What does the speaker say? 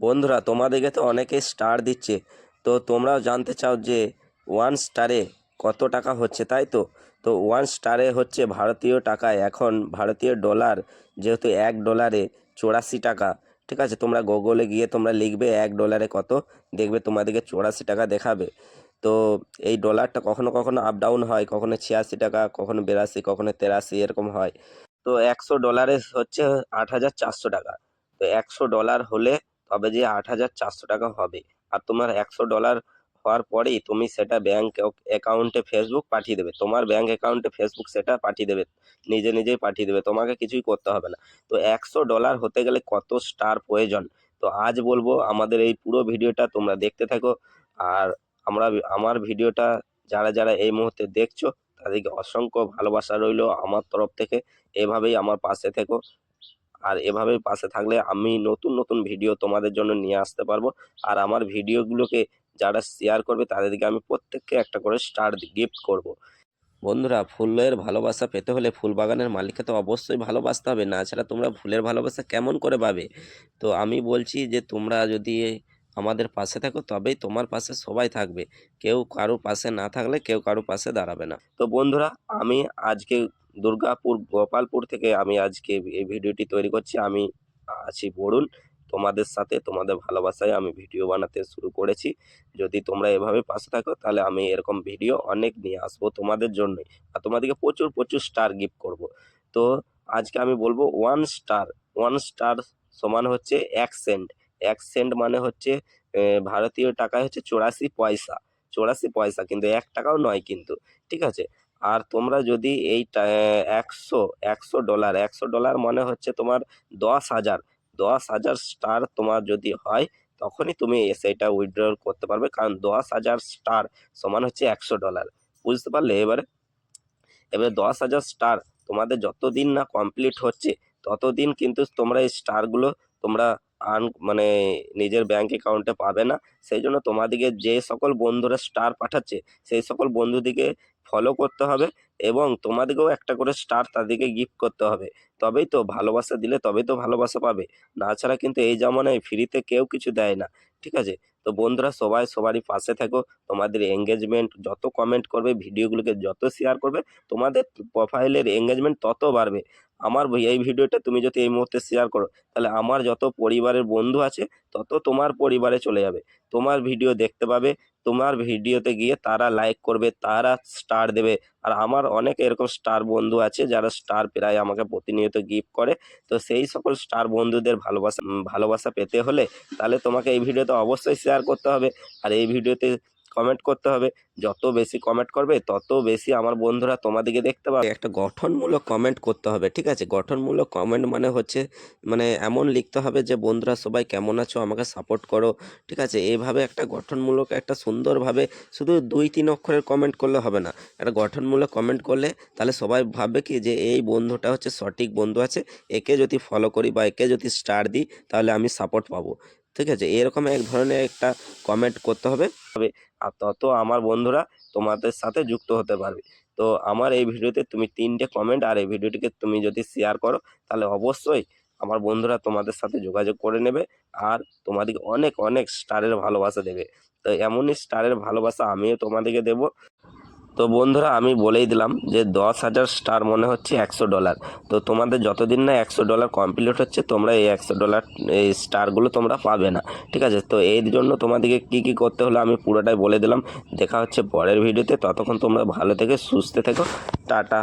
বন্ধুরা তোমাদেরকে তো অনেকে স্টার দিচ্ছে। তো তোমরাও জানতে চাও যে ওয়ান স্টারে কত টাকা হচ্ছে, তাই তো? তো ওয়ান স্টারে হচ্ছে ভারতীয় টাকায় এখন ভারতীয় ডলার যেহেতু এক ডলারে চুরাশি টাকা, ঠিক আছে? তোমরা গুগলে গিয়ে তোমরা লিখবে এক ডলারে কত, দেখবে তোমাদেরকে চুরাশি টাকা দেখাবে। তো এই ডলারটা কখনো কখনো আপ ডাউন হয়, কখনো ছিয়াশি টাকা, কখনো বিরাশি, কখনো তেরাশি, এরকম হয়। তো একশো ডলারে হচ্ছে আট হাজার চারশো টাকা। তো একশো ডলার হলে তবে যে আট হাজার চারশো টাকা হবে। আর তোমার একশো ডলার হওয়ার পরেই তুমি সেটা ব্যাঙ্ক অ্যাকাউন্টে ফেসবুক পাঠিয়ে দেবে। তোমার ব্যাঙ্ক অ্যাকাউন্টে ফেসবুক সেটা পাঠিয়ে দেবে। নিজে নিজেই পাঠিয়ে দেবে। তোমাকে কিছুই করতে হবে না। তো একশো ডলার হতে গেলে কত স্টার প্রয়োজন? তো আজ বলব আমাদের এই পুরো ভিডিওটা তোমরা দেখতে থাকো। আর আমরা আমার ভিডিওটা যারা যারা এই মুহূর্তে দেখছ, তাদেরকে অসংখ্য ভালোবাসা রইল আমার তরফ থেকে। এভাবেই আমার পাশে থেকো। আর এভাবে পাশে থাকলে আমি নতুন নতুন ভিডিও তোমাদের জন্য নিয়ে আসতে পারব। আর আমার ভিডিওগুলোকে যারা শেয়ার করবে তাদেরকে আমি প্রত্যেককে একটা করে স্টার গিফট করব। বন্ধুরা, ফুলের ভালোবাসা পেতে হলে ফুল বাগানের মালিককে তো অবশ্যই ভালোবাসতে হবে। না ছাড়া তোমরা ফুলের ভালোবাসা কেমন করে পাবে? তো আমি বলছি যে, তোমরা যদি আমাদের পাশে থাকো, তবেই তোমার পাশে সবাই থাকবে। কেউ কারও পাশে না থাকলে কেউ কারও পাশে দাঁড়াবে না। তো বন্ধুরা, আমি আজকে দুর্গাপুর, গোপালপুর থেকে আমি আজকে এই ভিডিওটি তৈরি করছি। আমি আছি বরুণ। তোমাদের সাথে, তোমাদের ভালোবাসায় আমি ভিডিও বানাতে শুরু করেছি। যদি তোমরা এভাবে পাশে থাকো, তাহলে আমি এরকম ভিডিও অনেক নিয়ে আসব তোমাদের জন্যই আর তোমাদেরকে প্রচুর প্রচুর স্টার গিফট করব। তো আজকে আমি বলব ওয়ান স্টার ওয়ান স্টার সমান হচ্ছে এক সেন্ট এক সেন্ট মানে হচ্ছে ভারতীয় টাকায় হচ্ছে চৌরাশি পয়সা। চৌরাশি পয়সা, কিন্তু এক টাকাও নয় কিন্তু। ঠিক আছে? আর তোমরা যদি এই একশো একশো ডলার একশো ডলার মানে হচ্ছে তোমার দশ হাজার দশ হাজার স্টার তোমার যদি হয়, তখনই তুমি সেইটা উইথড্র করতে পারবে। কারণ দশ হাজার স্টার সমান হচ্ছে একশো ডলার। বুঝতে পারলে এবারে? এবারে দশ হাজার স্টার তোমাদের যতদিন না কমপ্লিট হচ্ছে, ততদিন কিন্তু তোমরা এই স্টারগুলো তোমরা আর্ন মানে নিজের ব্যাঙ্ক অ্যাকাউন্টে পাবে না। সেই জন্য তোমাদিকে যে সকল বন্ধুরা স্টার পাঠাচ্ছে, সেই সকল বন্ধুদিকে ফলো করতে হবে এবং তোমাদেরকেও একটা করে স্টার তাদেরকে গিফট করতে হবে। তবেই তো ভালোবাসা দিলে তবেই তো ভালোবাসা পাবে। না ছাড়া কিন্তু এই জামানায় ফ্রিতে কেউ কিছু দেয় না, ঠিক আছে? তো বন্ধুরা সবাই সবারই পাশে থাকো, তোমাদের এঙ্গেজমেন্ট যত কমেন্ট করবে ভিডিওগুলোকে যত শেয়ার করবে, তোমাদের প্রোফাইলের এঙ্গেজমেন্ট তত বাড়বে। আমার এই ভিডিওটা তুমি যদি এই মুহূর্তে শেয়ার করো, তাহলে আমার যত পরিবারের বন্ধু আছে, তত তোমার পরিবারে চলে যাবে। তোমার ভিডিও দেখতে পাবে, তোমার ভিডিওতে গিয়ে তারা লাইক করবে, তারা স্টার দেবে। আর আমার অনেক এরকম স্টার বন্ধু আছে, যারা স্টার প্রায় আমাকে প্রতিনিয়ত গিফট করে। তো সেই সকল স্টার বন্ধুদের ভালোবাসা ভালোবাসা পেতে হলে তাহলে তোমাকে এই ভিডিওতে অবশ্যই শেয়ার করতে হবে। আর এই ভিডিওতে কমেন্ট করতে হবে। যত বেশি কমেন্ট করবে, তত বেশি আমার বন্ধুরা তোমাদেরকে দেখতে পাবে। একটা গঠনমূলক কমেন্ট করতে হবে, ঠিক আছে? গঠনমূলক কমেন্ট মানে হচ্ছে মানে এমন লিখতে হবে যে, বন্ধুরা সবাই কেমন আছো? আমাকে সাপোর্ট করো। ঠিক আছে? এইভাবে একটা গঠনমূলক, একটা সুন্দরভাবে শুধু দুই, তিন অক্ষরের কমেন্ট করলে হবে না। একটা গঠনমূলক কমেন্ট করলে তাহলে সবাই ভাববে কি যে, এই বন্ধুটা হচ্ছে সঠিক বন্ধু আছে। একে যদি ফলো করি বা একে যদি স্টার দিই, তাহলে আমি সাপোর্ট পাবো। ঠিক আছে? এরকম এক ধরনের একটা কমেন্ট করতে হবে। আর তত আমার বন্ধুরা তোমাদের সাথে যুক্ত হতে পারবে। তো আমার এই ভিডিওতে তুমি তিনটে কমেন্ট আর এই ভিডিওটিকে তুমি যদি শেয়ার করো, তাহলে অবশ্যই আমার বন্ধুরা তোমাদের সাথে যোগাযোগ করে নেবে আর তোমাদেরকে অনেক অনেক স্টারের ভালোবাসা দেবে। তো এমনই স্টারের ভালোবাসা আমিও তোমাদেরকে দেবো। তো বন্ধুরা, আমি বলেই দিলাম যে দশ হাজার স্টার মনে হচ্ছে একশো ডলার তো তোমাদের যতদিন না একশো ডলার কমপ্লিট হচ্ছে, তোমরা এই একশো ডলার এই স্টারগুলো তোমরা পাবে না। ঠিক আছে? তো এর জন্য তোমাদেরকে কী কী করতে হলো আমি পুরোটাই বলে দিলাম। দেখা হচ্ছে পরের ভিডিওতে ততক্ষণ তোমরা ভালো থেকে সুস্থ থেকো। টাটা।